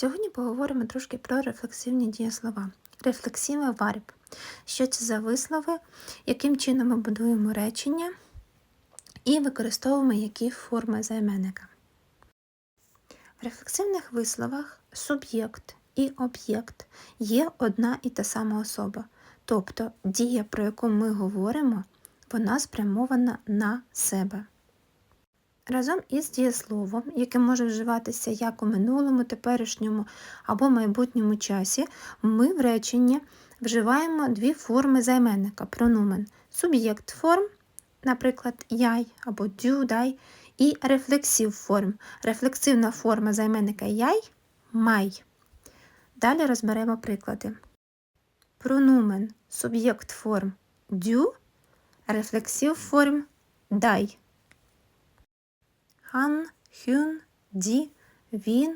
Сьогодні поговоримо трошки про рефлексивні дієслова. Рефлексивний варб. Що це за вислови, яким чином ми будуємо речення і використовуємо які форми займенника. В рефлексивних висловах суб'єкт і об'єкт є одна і та сама особа. Тобто дія, про яку ми говоримо, вона спрямована на себе. Разом із дієсловом, яке може вживатися як у минулому, теперішньому або майбутньому часі, ми в реченні вживаємо дві форми займенника пронумен. Суб'єкт форм, наприклад, яй або дю, дай, і рефлексив форм. Рефлексивна форма займенника яй май. Далі розберемо приклади. Пронумен суб'єкт форм дю, рефлексив форм дай. Han, hun, de, він,